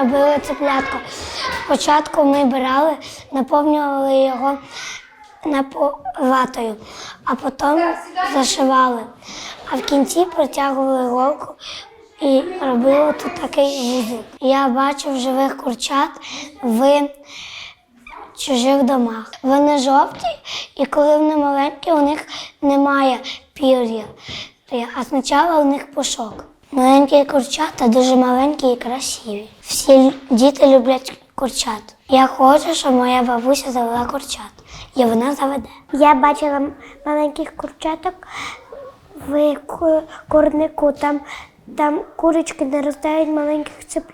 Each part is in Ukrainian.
Робили цеплятко. Спочатку ми брали, наповнювали його ватою, а потім зашивали. А в кінці протягували голку і робили тут такий вузол. Я бачив живих курчат в чужих домах. Вони жовті, і коли вони маленькі, у них немає пір'я, а спочатку у них пушок. Маленькі курчата дуже маленькі і красиві. Всі діти люблять курчат. Я хочу, щоб моя бабуся завела курчат, і вона заведе. Я бачила маленьких курчаток в курнику. Там, там курочки наростають маленьких цеп,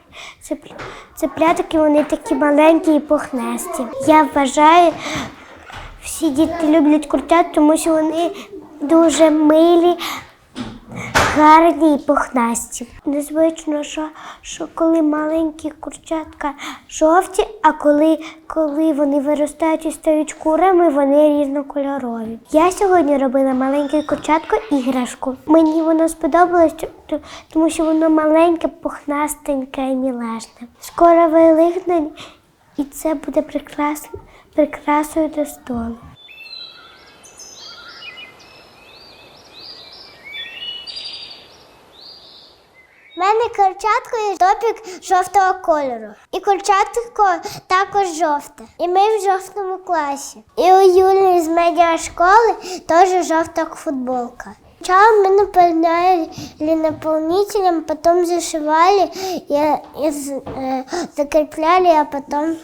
цеп, цепляток, і вони такі маленькі і пухнасті. Я вважаю, всі діти люблять курчат, тому що вони дуже милі, гарні і пухнасті. Незвично, що, що коли маленькі курчатка жовті, а коли, коли вони виростають і стають курами, вони різнокольорові. Я сьогодні робила маленьке курчатко іграшку. Мені воно сподобалось, тому що воно маленьке, пухнастеньке і мілашне. Скоро Великдень, і це буде прекрасно, прикрасою до столу. У мене курчатко і топік жовтого кольору. І курчатко також жовте. І ми в жовтому класі. І у Юлі з медіашколи теж жовта футболка. Сначала мы наполняли наполнителем, потом зашивали и, з- э, закрепляли, а потом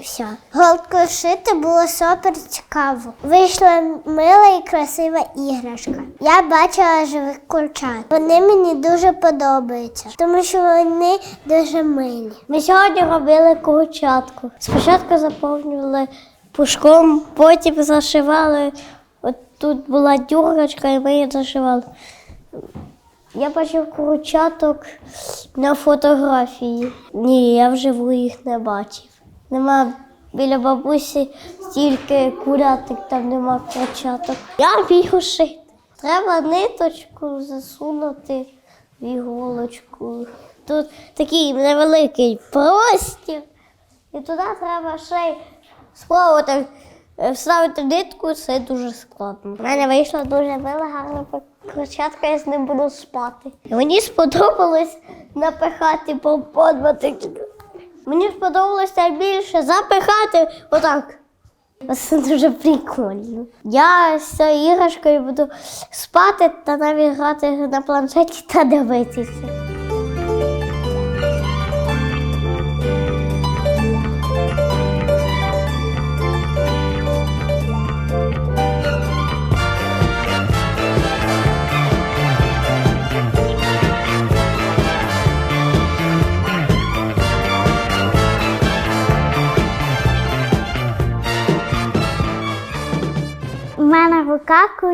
все. Голкою шити було супер цікаво. Вийшла мила і красива іграшка. Я бачила живих курчат. Вони мені дуже подобаються, тому що вони дуже милі. Ми сьогодні робили курчатку. Спочатку заповнювали пушком, потім зашивали. От тут була дюрочка, і ми її зашивали. Я бачив курчаток на фотографії. Ні, я вживу їх не бачив. Нема біля бабусі стільки куряток, там нема курчаток. Я вмію шити. Треба ниточку засунути в іголочку. Тут такий невеликий простір. І туди треба ще спробувати е, вставити нитку, це дуже складно. У мене вийшла дуже мила, гарна курчатка, я з ним буду спати. Мені сподобалось напихати помпон. Мені сподобалось найбільше запихати отак. Це дуже прикольно. Я з цією іграшкою буду спати та навіть грати на планшеті та дивитися.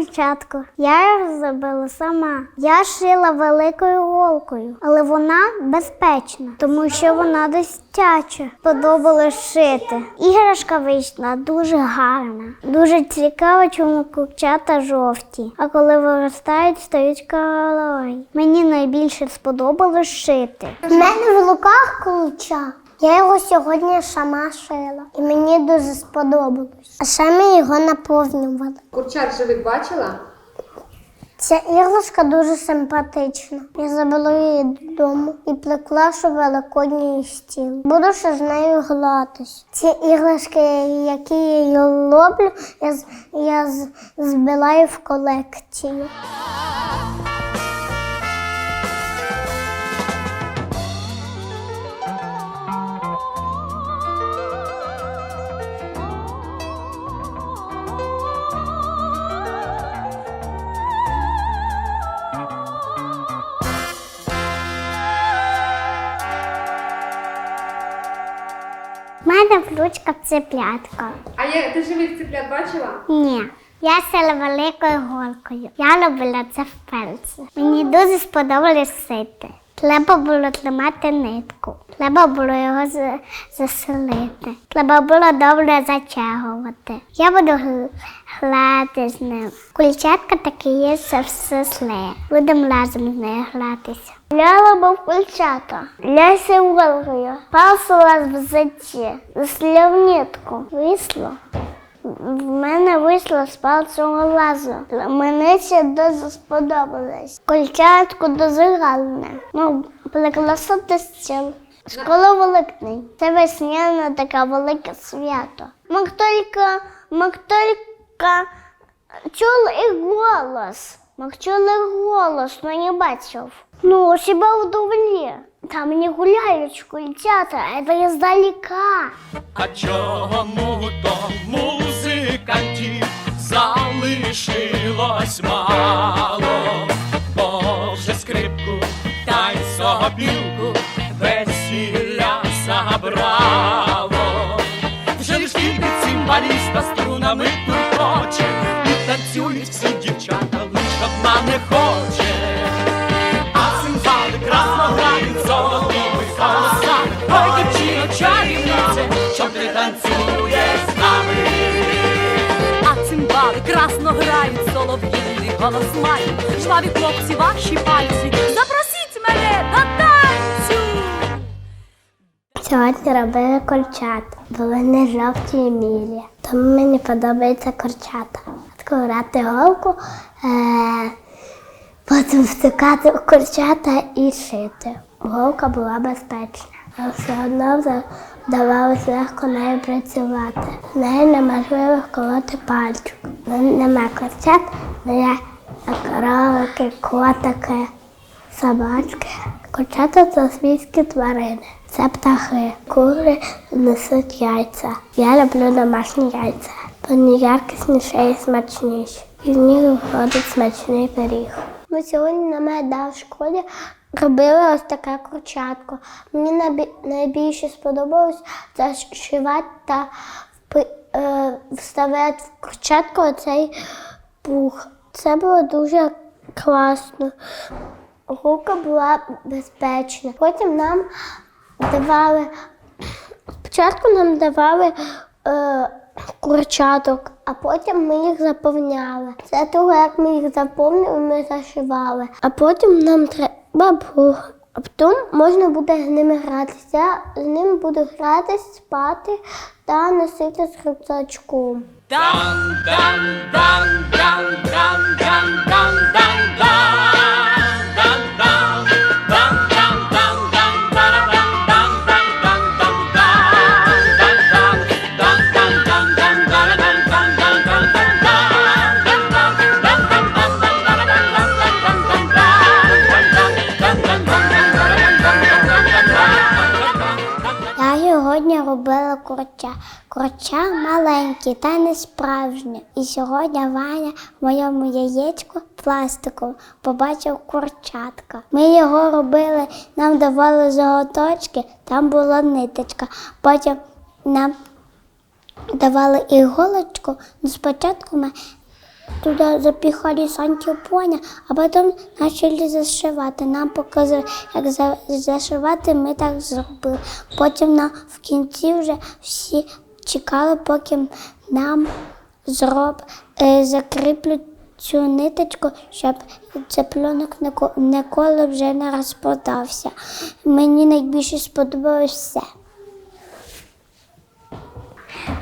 В. Я їх зробила сама. Я шила великою голкою, але вона безпечна, тому що вона дитяча. Подобалось шити. Іграшка вийшла дуже гарна. Дуже цікаво, чому курчата жовті. А коли виростають, стають кольорові. Мені найбільше сподобалось шити. У мене в руках курча. Я його сьогодні сама шила, і мені дуже сподобалось. А ще ми його наповнювали. Курчат живих бачила? Ця іграшка дуже симпатична. Я забила її додому і плекла, що великодній стіл. Буду ще з нею гратись. Ці іграшки, які я її роблю, я, я з- збираю в колекцію. Цеплятка. А я, ти живих цеплят бачила? Ні. Я села великою голкою. Я любила це в пенсі. Мені дуже сподобалось сити. Треба було тримати нитку, треба було його заселити. Треба було добре зачагувати. Я буду грати з ним. Кульчатка такі є все сесли. Будемо разом з нею гратися. Ляла був кульчата, ляся волгою, пасла в зиті, слів нитку, висло. В мене вийшло з палцевого лазу. Мені це дуже сподобалось. Кольчатку дуже гарне. Ну, прикрасити стіл. Школа великний. Це весняна таке велике свято. Мак тільки, мак тільки чув і голос. Мак чув голос, але не бачив. Ну, себе вдоволі. Там не гуляють школьчата, а це здалека. А чого тому? білку весілля забрало. Вже не тільки цимбаліста струнами туркоче, і танцюють всі дівчата, лиш одна не хоче. А цимбали красно грають золотими голосами, Ой, дівчино, чарівнице, що ти танцює з нами. А цимбали красно грають, солов'їний голос мають, жваві хлопці ваші пальці. Сьогодні робили курчата. Були не жовті і мілі. Тому мені подобається курчата. Відкривати голку, е- потім втикати у курчата і шити. Голка була безпечна, але все одно вдавалося легко нею працювати. В неї неможливо колоти пальчик. Нема курчат, але я кролики, котики, собачки. Курчата це свійські тварини це птахи. Кури несуть яйця. Я люблю домашні яйця. Вони яркісніші і смачніші. І в них виходить смачний пиріг. Ми сьогодні на меда в школі робили ось таке курчатко. Мені найбільше сподобалось зашивати та е, вставити в курчатку оцей пух. Це було дуже класно. Гука була безпечна. Потім нам давали. Спочатку нам давали е, курчаток, а потім ми їх заповняли. Це того, як ми їх заповнили, ми зашивали. А потім нам треба було. А потім можна буде з ними гратися. Я з ним буду гратись, спати та носити з рюкзачку. Дан, дан, дан, дан, дан, дан. Сьогодні робила курча. Курча маленьке та не справжнє. І сьогодні Ваня в моєму яєчку пластиковому побачив курчатка. Ми його робили, нам давали заготочки, там була ниточка. Потім нам давали іголочку. Ну, спочатку ми туди запихали сантипоня, а потім почали зашивати. Нам показали, як за- зашивати, ми так зробили. Потім на, в кінці вже всі чекали, поки нам зроб, е, закріплють цю ниточку, щоб цеплюнок ніколи, вже не розпродався. Мені найбільше сподобалось все.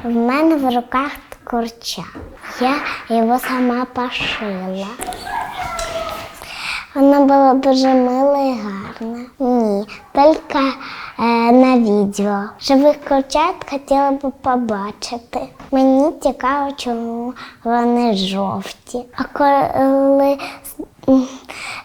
В мене в руках курча. Я його сама пошила. Вона була дуже мила і гарна. Ні, тільки е, на відео. Живих курчат хотіла б побачити. Мені цікаво, чому вони жовті. А коли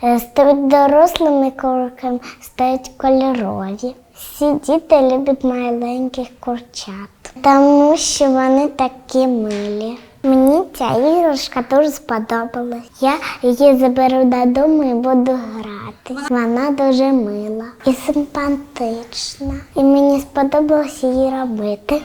е, стають дорослими курками, стають кольорові. Всі діти люблять маленьких курчат, тому що вони такі милі. Мені ця іграшка дуже сподобалась. Я її заберу додому і буду грати. Вона дуже мила і симпатична. І мені сподобалось її робити.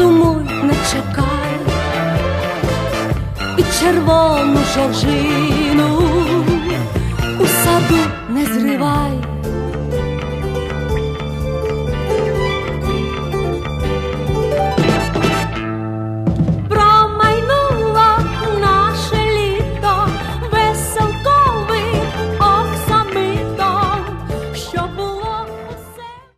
Сумуй, не чекай, і червону жоржину